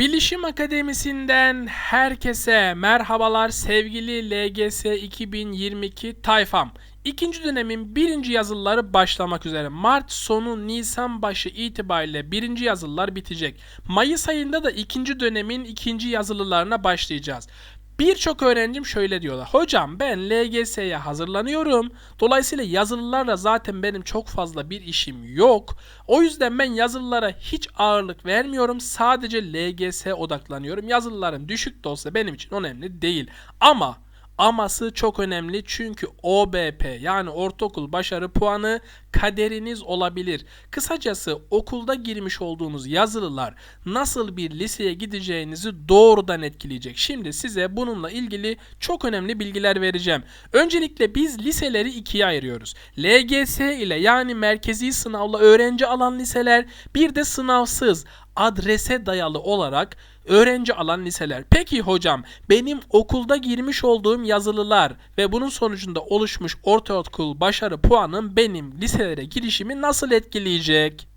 Bilişim Akademisi'nden herkese merhabalar sevgili LGS 2022 tayfam. İkinci dönemin birinci yazılıları başlamak üzere. Mart sonu Nisan başı itibariyle birinci yazılılar bitecek. Mayıs ayında da ikinci dönemin ikinci yazılılarına başlayacağız. Birçok öğrencim şöyle diyorlar. Hocam ben LGS'ye hazırlanıyorum. Dolayısıyla yazılılarla zaten benim çok fazla bir işim yok. O yüzden ben yazılılara hiç ağırlık vermiyorum. Sadece LGS'ye odaklanıyorum. Yazılılarım düşük de olsa benim için önemli değil. Ama Aması çok önemli çünkü OBP yani ortaokul başarı puanı kaderiniz olabilir. Kısacası okulda girmiş olduğunuz yazılılar nasıl bir liseye gideceğinizi doğrudan etkileyecek. Şimdi size bununla ilgili çok önemli bilgiler vereceğim. Öncelikle biz liseleri ikiye ayırıyoruz. LGS ile yani merkezi sınavla öğrenci alan liseler bir de sınavsız adrese dayalı olarak öğrenci alan liseler. Peki hocam benim okulda girmiş olduğum yazılılar ve bunun sonucunda oluşmuş ortaokul başarı puanım benim liselere girişimi nasıl etkileyecek?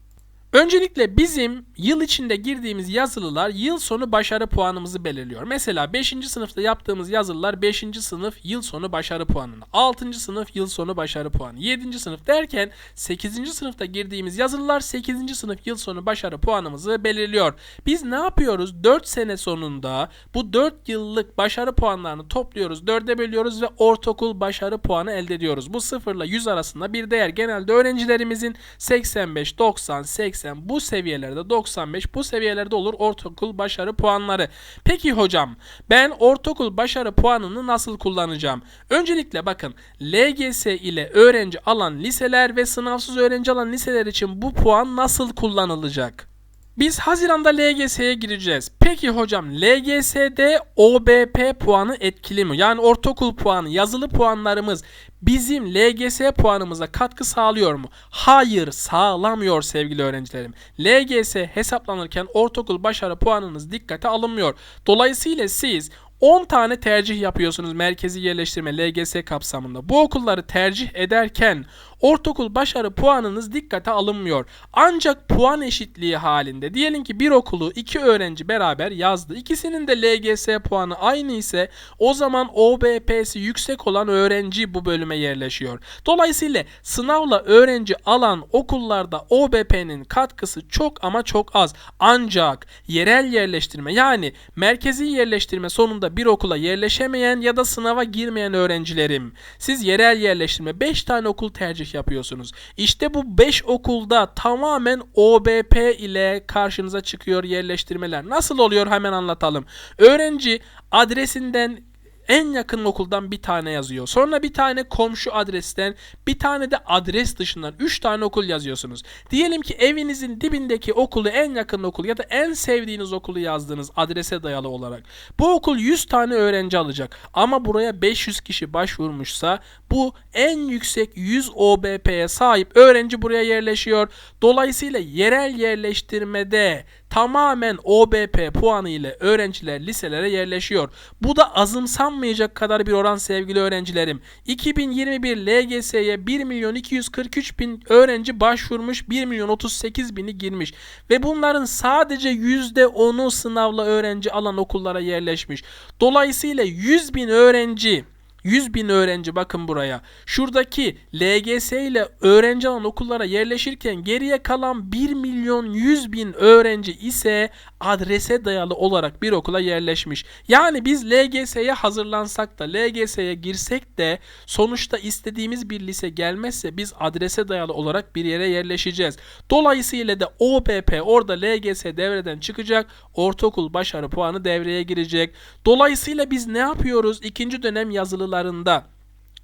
Öncelikle bizim yıl içinde girdiğimiz yazılılar yıl sonu başarı puanımızı belirliyor. Mesela 5. sınıfta yaptığımız yazılılar 5. sınıf yıl sonu başarı puanını, 6. sınıf yıl sonu başarı puanı, 7. sınıf derken 8. sınıfta girdiğimiz yazılılar 8. sınıf yıl sonu başarı puanımızı belirliyor. Biz ne yapıyoruz? 4 sene sonunda bu 4 yıllık başarı puanlarını topluyoruz, 4'e bölüyoruz ve ortaokul başarı puanı elde ediyoruz. Bu 0 ile 100 arasında bir değer. Genelde öğrencilerimizin 85, 90, 80 80 bu seviyelerde 95 bu seviyelerde olur ortaokul başarı puanları. Peki hocam ben ortaokul başarı puanını nasıl kullanacağım? Öncelikle bakın LGS ile öğrenci alan liseler ve sınavsız öğrenci alan liseler için bu puan nasıl kullanılacak? Biz Haziran'da LGS'ye gireceğiz. Peki hocam LGS'de OBP puanı etkili mi? Yani ortaokul puanı, yazılı puanlarımız bizim LGS puanımıza katkı sağlıyor mu? Hayır, sağlamıyor sevgili öğrencilerim. LGS hesaplanırken ortaokul başarı puanınız dikkate alınmıyor. Dolayısıyla siz 10 tane tercih yapıyorsunuz merkezi yerleştirme LGS kapsamında. Bu okulları tercih ederken ortaokul başarı puanınız dikkate alınmıyor. Ancak puan eşitliği halinde diyelim ki bir okulu iki öğrenci beraber yazdı. İkisinin de LGS puanı aynı ise o zaman OBP'si yüksek olan öğrenci bu bölüme yerleşiyor. Dolayısıyla sınavla öğrenci alan okullarda OBP'nin katkısı çok ama çok az. Ancak yerel yerleştirme yani merkezi yerleştirme sonunda bir okula yerleşemeyen ya da sınava girmeyen öğrencilerim. Siz yerel yerleştirme 5 tane okul tercih yapıyorsunuz. İşte bu 5 okulda tamamen OBP ile karşınıza çıkıyor yerleştirmeler. Nasıl oluyor hemen anlatalım. Öğrenci adresinden en yakın okuldan bir tane yazıyor. Sonra bir tane komşu adresten, bir tane de adres dışından 3 tane okul yazıyorsunuz. Diyelim ki evinizin dibindeki okulu en yakın okul ya da en sevdiğiniz okulu yazdınız adrese dayalı olarak. Bu okul 100 tane öğrenci alacak. Ama buraya 500 kişi başvurmuşsa bu en yüksek 100 OBP'ye sahip öğrenci buraya yerleşiyor. Dolayısıyla yerel yerleştirmede tamamen OBP puanı ile öğrenciler liselere yerleşiyor. Bu da azımsanmayacak kadar bir oran sevgili öğrencilerim. 2021 LGS'ye 1 milyon 243 bin öğrenci başvurmuş 1 milyon 38 bini girmiş. Ve bunların sadece %10'u sınavla öğrenci alan okullara yerleşmiş. Dolayısıyla 100 bin öğrenci 100 bin öğrenci bakın buraya. Şuradaki LGS ile öğrenci alan okullara yerleşirken geriye kalan 1 milyon 100 bin öğrenci ise adrese dayalı olarak bir okula yerleşmiş. Yani biz LGS'ye hazırlansak da LGS'ye girsek de sonuçta istediğimiz bir lise gelmezse biz adrese dayalı olarak bir yere yerleşeceğiz. Dolayısıyla da OBP orada LGS devreden çıkacak. Ortaokul başarı puanı devreye girecek. Dolayısıyla biz ne yapıyoruz? İkinci dönem yazılı okullarında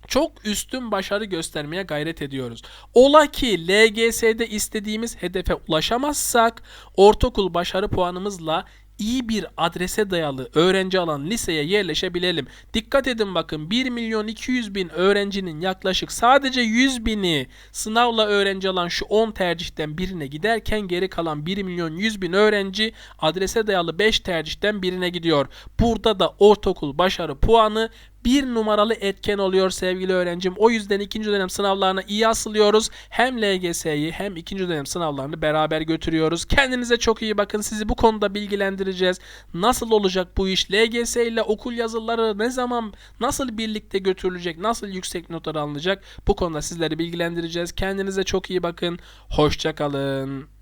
çok üstün başarı göstermeye gayret ediyoruz. Ola ki LGS'de istediğimiz hedefe ulaşamazsak ortaokul başarı puanımızla iyi bir adrese dayalı öğrenci alan liseye yerleşebilelim. Dikkat edin bakın 1 milyon 200 bin öğrencinin yaklaşık sadece 100 bini sınavla öğrenci alan şu 10 tercihten birine giderken geri kalan 1 milyon 100 bin öğrenci adrese dayalı 5 tercihten birine gidiyor. Burada da ortaokul başarı puanı bir numaralı etken oluyor sevgili öğrencim. O yüzden ikinci dönem sınavlarına iyi asılıyoruz. Hem LGS'yi hem ikinci dönem sınavlarını beraber götürüyoruz. Kendinize çok iyi bakın. Sizi bu konuda bilgilendireceğiz. Nasıl olacak bu iş? LGS ile okul yazıları ne zaman nasıl birlikte götürülecek? Nasıl yüksek notlar alınacak? Bu konuda sizleri bilgilendireceğiz. Kendinize çok iyi bakın. Hoşça kalın.